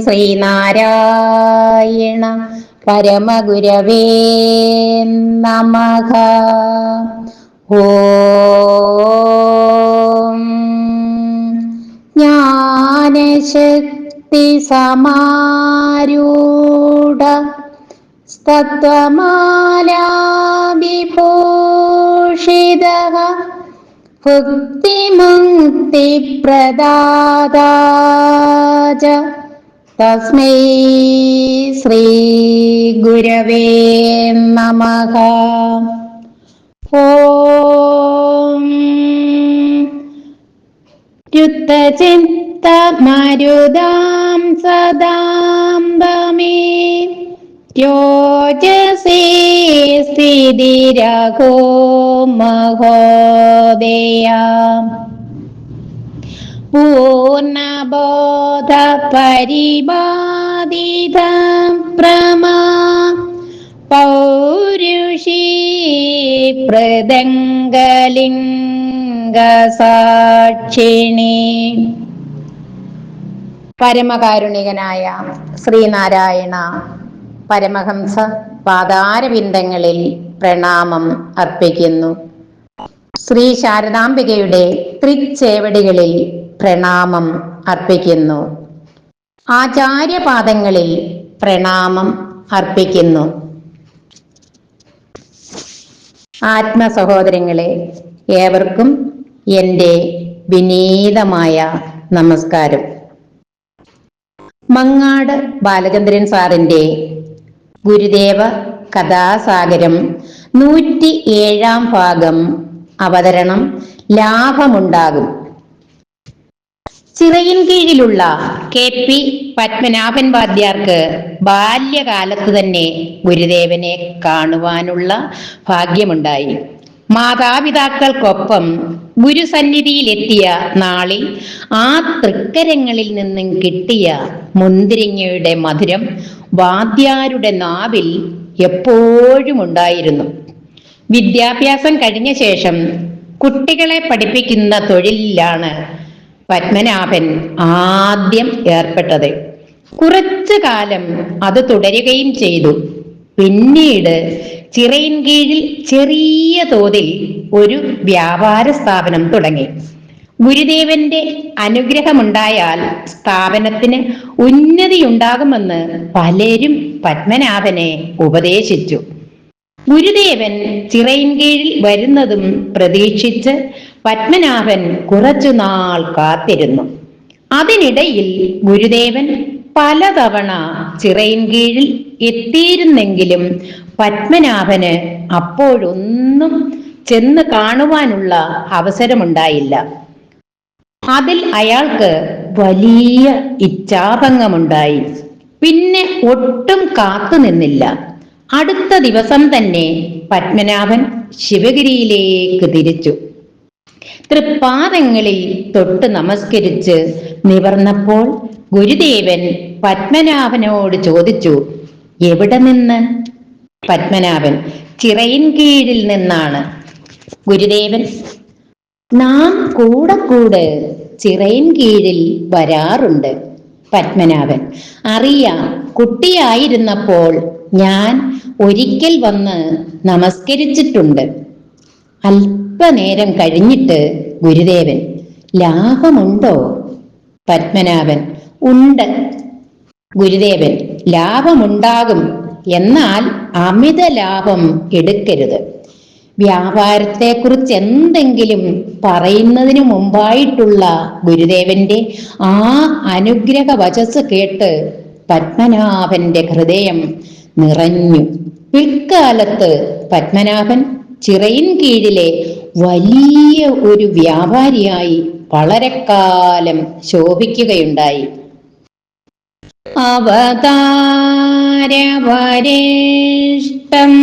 ശ്രീനാരായണ പരമഗുരവേ നമഃ. ഓം. ജ്ഞാനശക്തി സമാരൂഢ സ്തത്വമാലാവിഭൂഷിതഃ ഭുക്തിമുക്തിപ്രദാതാ च തസ്മൈ ശ്രീ ഗുരവേ നമ. ഓം രുത്തചിത്തമരുതാം സദാംബമേ. യോജസേ സ്ഥിതിരഘോ മഹോദയ. പൂർണബോധ പരിബാധിത പ്രമാ. പൗരുഷി പ്രദംഗലിംഗസാക്ഷിണി. പരമകാരുണികനായ ശ്രീനാരായണ പരമഹംസ പാതാരവിന്ദങ്ങളിൽ പ്രണാമം അർപ്പിക്കുന്നു. ശ്രീ ശാരദാംബികയുടെ തൃച്ചേവടികളിൽ പ്രണാമം അർപ്പിക്കുന്നു. ആചാര്യപാദങ്ങളിൽ പ്രണാമം അർപ്പിക്കുന്നു. ആത്മസഹോദരങ്ങളെ ഏവർക്കും എന്റെ വിനീതമായ നമസ്കാരം. മങ്ങാട് ബാലചന്ദ്രൻ സാറിന്റെ ഗുരുദേവ കഥാസാഗരം നൂറ്റി ഏഴാം ഭാഗം അവതരണം ലാഭമുണ്ടാകും. ചിറയിൻ കീഴിലുള്ള കെ പി പത്മനാഭൻ വാദ്യാർക്ക് ബാല്യകാലത്ത് തന്നെ ഗുരുദേവനെ കാണുവാനുള്ള ഭാഗ്യമുണ്ടായി. മാതാപിതാക്കൾക്കൊപ്പം ഗുരുസന്നിധിയിലെത്തിയ നാളിൽ ആ തൃക്കരങ്ങളിൽ നിന്നും കിട്ടിയ മുന്തിരിങ്ങയുടെ മധുരം വാദ്യാരുടെ നാവിൽ എപ്പോഴും ഉണ്ടായിരുന്നു. വിദ്യാഭ്യാസം കഴിഞ്ഞ ശേഷം കുട്ടികളെ പഠിപ്പിക്കുന്ന തൊഴിലിലാണ് പത്മനാഭൻ ആദ്യം ഏർപ്പെട്ടത്. കുറച്ചു കാലം അത് തുടരുകയും ചെയ്തു. പിന്നീട് ചിറയിൻ കീഴിൽ ചെറിയ തോതിൽ ഒരു വ്യാപാര സ്ഥാപനം തുടങ്ങി. ഗുരുദേവന്റെ അനുഗ്രഹമുണ്ടായാൽ സ്ഥാപനത്തിന് ഉന്നതിയുണ്ടാകുമെന്ന് പലരും പത്മനാഭനെ ഉപദേശിച്ചു. ഗുരുദേവൻ ചിറയിൻ കീഴിൽ വരുന്നതും പ്രതീക്ഷിച്ച് പത്മനാഭൻ കുറച്ചുനാൾ കാത്തിരുന്നു. അതിനിടയിൽ ഗുരുദേവൻ പലതവണ ചിറയിൻ കീഴിൽ എത്തിയിരുന്നെങ്കിലും പത്മനാഭന് അപ്പോഴൊന്നും ചെന്ന് കാണുവാനുള്ള അവസരമുണ്ടായില്ല. അതിൽ അയാൾക്ക് വലിയ ഇച്ഛാഭംഗമുണ്ടായി. പിന്നെ ഒട്ടും കാത്തു നിന്നില്ല. അടുത്ത ദിവസം തന്നെ പത്മനാഭൻ ശിവഗിരിയിലേക്ക് തിരിച്ചു. തൃപ്പാദങ്ങളിൽ തൊട്ട് നമസ്കരിച്ച് നിവർന്നപ്പോൾ ഗുരുദേവൻ പത്മനാഭനോട് ചോദിച്ചു എവിടെ നിന്ന്? പത്മനാഭൻ ചിറയിൻ കീഴിൽ നിന്നാണ്. ഗുരുദേവൻ നാം കൂടെ കൂടെ ചിറയിൻ കീഴിൽ വരാറുണ്ട്. പത്മനാഭൻ അറിയാം കുട്ടിയായിരുന്നപ്പോൾ ഞാൻ ഒരിക്കൽ വന്ന് നമസ്കരിച്ചിട്ടുണ്ട്. അല്പനേരം കഴിഞ്ഞിട്ട് ഗുരുദേവൻ ലാഭമുണ്ടോ? പത്മനാഭൻ ഉണ്ട്. ഗുരുദേവൻ ലാഭമുണ്ടാകും. എന്നാൽ അമിത ലാഭം എടുക്കരുത്. വ്യാപാരത്തെക്കുറിച്ച് എന്തെങ്കിലും പറയുന്നതിന് മുമ്പായിട്ടുള്ള ഗുരുദേവന്റെ ആ അനുഗ്രഹ വചസ് കേട്ട് പത്മനാഭന്റെ ഹൃദയം നിറഞ്ഞു. പിൽക്കാലത്ത് പത്മനാഭൻ ചിറയിൻ കീഴിലെ വലിയ ഒരു വ്യാപാരിയായി വളരെക്കാലം കാലം ശോഭിക്കുകയുണ്ടായി. അവതാരവരേഷ്ടം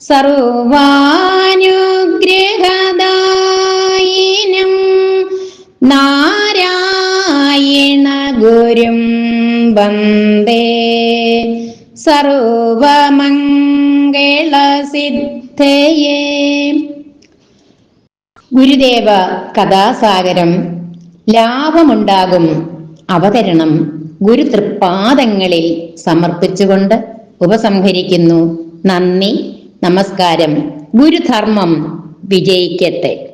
സർവാനുഗ്രഹദായിനം നാരായണ ഗുരും വന്ദേ സർവമംഗളസിദ്ധയേ ഗുരുദേവ കഥാസാഗരം. ലാഭമുണ്ടാകും അവതരണം ഗുരു തൃപ്പാദങ്ങളിൽ സമർപ്പിച്ചുകൊണ്ട് ഉപസംഹരിക്കുന്നു. നന്ദി നമസ്കാരം. ഗുരുധർമ്മം വിജയിക്കട്ടെ.